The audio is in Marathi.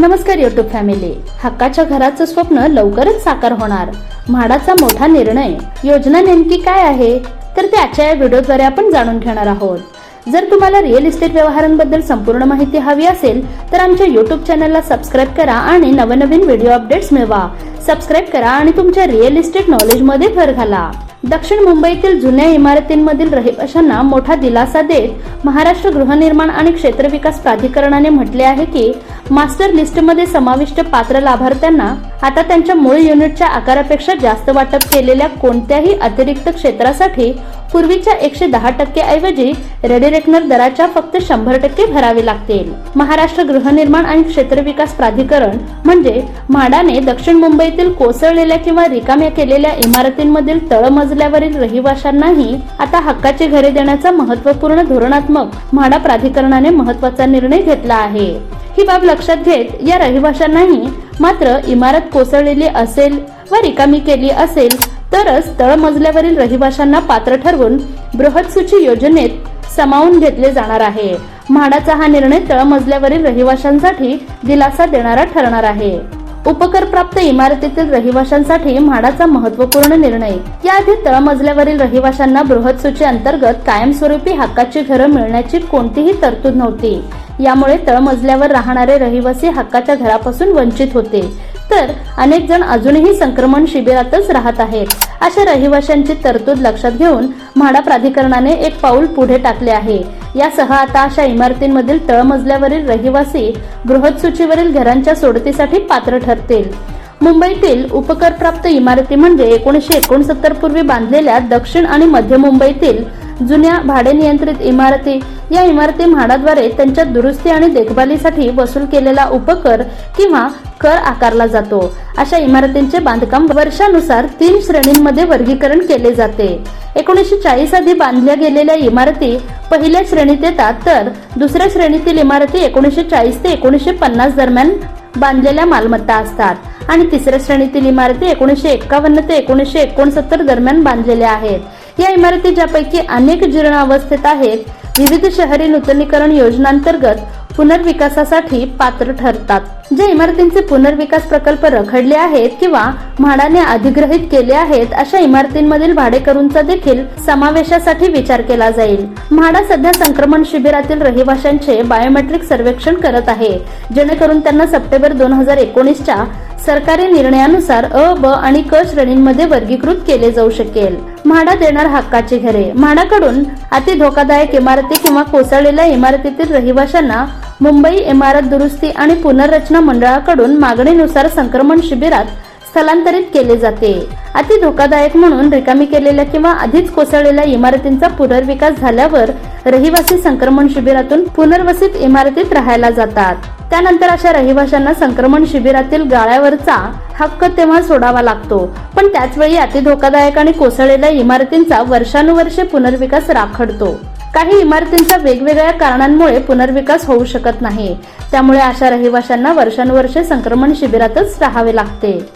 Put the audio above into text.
नमस्कार युट्यूब फॅमिली हक्काच्या घराचं स्वप्न लवकरच साकार होणार. म्हाडाचा मोठा निर्णय. योजना नेमकी काय आहे? तर ते आजच्या या व्हिडिओद्वारे आपण जाणून घेणार आहोत. जर तुम्हाला रिअल इस्टेट व्यवहारांबद्दल संपूर्ण माहिती हवी असेल तर आमच्या युट्यूब चॅनलला सबस्क्राईब करा आणि नवनवीन व्हिडिओ अपडेट्स मिळवा. सबस्क्राईब करा आणि तुमच्या रिअल इस्टेट नॉलेजमध्ये भर घाला. दक्षिण मुंबईतील जुन्या इमारतींमधील रहिवाशांना मोठा दिलासा देत महाराष्ट्र गृहनिर्माण आणि क्षेत्र विकास प्राधिकरणाने म्हटले आहे की मास्टर लिस्टमध्ये समाविष्ट पात्र लाभार्थ्यांना आता त्यांच्या मूळ युनिटच्या आकारापेक्षा जास्त वाटप केलेल्या कोणत्याही अतिरिक्त क्षेत्रासाठी पूर्वीच्या एकशे दहा टक्के ऐवजी रेडी रेकनर दराच्या फक्त शंभर टक्के भरावे लागतील. महाराष्ट्र गृहनिर्माण आणि क्षेत्र विकास प्राधिकरण म्हणजे म्हाडाने दक्षिण मुंबईतील कोसळलेल्या किंवा रिकाम्या केलेल्या इमारतींमधील तळमज मजल्यावरील रहिवाशांनाही आता हक्काची घरे देण्याचा महत्त्वपूर्ण धोरणात्मक म्हाडा प्राधिकरणाने महत्त्वाचा निर्णय घेतला आहे. ही बाब लक्षात घेत या रहिवाशांनाही मात्र इमारत कोसळलेली असेल व रिकामी केली असेल तरच तळमजल्यावरील रहिवाशांना पात्र ठरवून बृहत्सूची योजनेत सामावून घेतले जाणार आहे. म्हाडाचा हा निर्णय तळमजल्यावरील रहिवाशांसाठी दिलासा देणारा ठरणार आहे. उपकर प्राप्त इमारतीतील रहिवाशांसाठी म्हाडाचा महत्त्वपूर्ण निर्णय. याआधी तळमजल्यावरील रहिवाशांना बृहत्सूची अंतर्गत कायमस्वरूपी हक्काची घरं मिळण्याची कोणतीही तरतूद नव्हती. यामुळे तळमजल्यावर राहणारे रहिवासी हक्काच्या घरापासून वंचित होते. तर अनेक जण अजूनही संक्रमण शिबिरातच राहत आहेत. अशा रहिवाशांची तरतूद लक्षात घेऊन म्हाडा प्राधिकरणाने एक पाऊल पुढे टाकले आहे. यासह आता अशा इमारतींमधील तळमजल्यावरील रहिवासी बृहत्सूचीवरील घरांच्या सोडतीसाठी पात्र ठरतील. मुंबईतील उपकरप्राप्त इमारती म्हणजे एकोणीसशे एकोणसत्तर पूर्वी बांधलेल्या दक्षिण आणि मध्य मुंबईतील जुन्या भाडेनियंत्रित इमारती. या इमारती म्हाडाद्वारे त्यांच्या दुरुस्ती आणि देखभालीसाठी वसूल केलेला उपकर किंवा कर आकारला जातो. अशा इमारतींचे बांधकाम वर्षानुसार तीन श्रेणींमध्ये वर्गीकरण केले जाते. एकोणीसशे चाळीस आधी बांधल्या गेलेल्या इमारती पहिल्या श्रेणीत येतात तर दुसऱ्या श्रेणीतील इमारती एकोणीसशे चाळीस ते एकोणीसशे पन्नास दरम्यान बांधलेल्या मालमत्ता असतात आणि तिसऱ्या श्रेणीतील इमारती एकोणीसशे एकावन्न ते एकोणीसशे एकोणसत्तर दरम्यान बांधलेल्या आहेत. या इमारती ज्यापैकी अनेक जीर्ण अवस्थेत आहेत. विविध शहरी नूतनीकरण योजनांतर्गत पुनर्विकासासाठी पात्र ठरतात. ज्या इमारतींचे पुनर्विकास प्रकल्प रखडले आहेत किंवा म्हाडाने अधिग्रहित केले आहेत अशा इमारतींमधील भाडेकरूंचा देखील समावेशासाठी विचार केला जाईल. म्हाडा सध्या संक्रमण शिबिरातील रहिवाशांचे बायोमेट्रिक सर्वेक्षण करत आहे. जेणेकरून त्यांना सप्टेंबर दोन हजार एकोणीसच्या सरकारी निर्णयानुसार अ ब आणि क श्रेणींमध्ये वर्गीकृत केले जाऊ शकेल. म्हाडा देणार हक्काची घरे. म्हाडाकडून अति धोकादायक इमारती किंवा कोसळलेल्या इमारतीतील रहिवाशांना मुंबई इमारत दुरुस्ती आणि पुनर्रचना मंडळाकडून मागणीनुसार संक्रमण शिबिरात स्थलांतरित केले जाते. अति धोकादायक म्हणून रिकामी केलेल्या किंवा आधीच कोसळलेल्या इमारतींचा पुनर्विकास झाल्यावर रहिवासी संक्रमण शिबिरातून पुनर्वसित इमारतीत राहायला जातात. त्यानंतर अशा रहिवाशांना संक्रमण शिबिरातील गाळ्यावरचा हक्क तेव्हा सोडावा लागतो. पण त्याचवेळी अति धोकादायक आणि कोसळलेल्या इमारतींचा वर्षानुवर्षे पुनर्विकास राखडतो. काही इमारतींचा वेगवेगळ्या कारणांमुळे पुनर्विकास होऊ शकत नाही. त्यामुळे अशा रहिवाशांना वर्षानुवर्षे संक्रमण शिबिरातच राहावे लागते.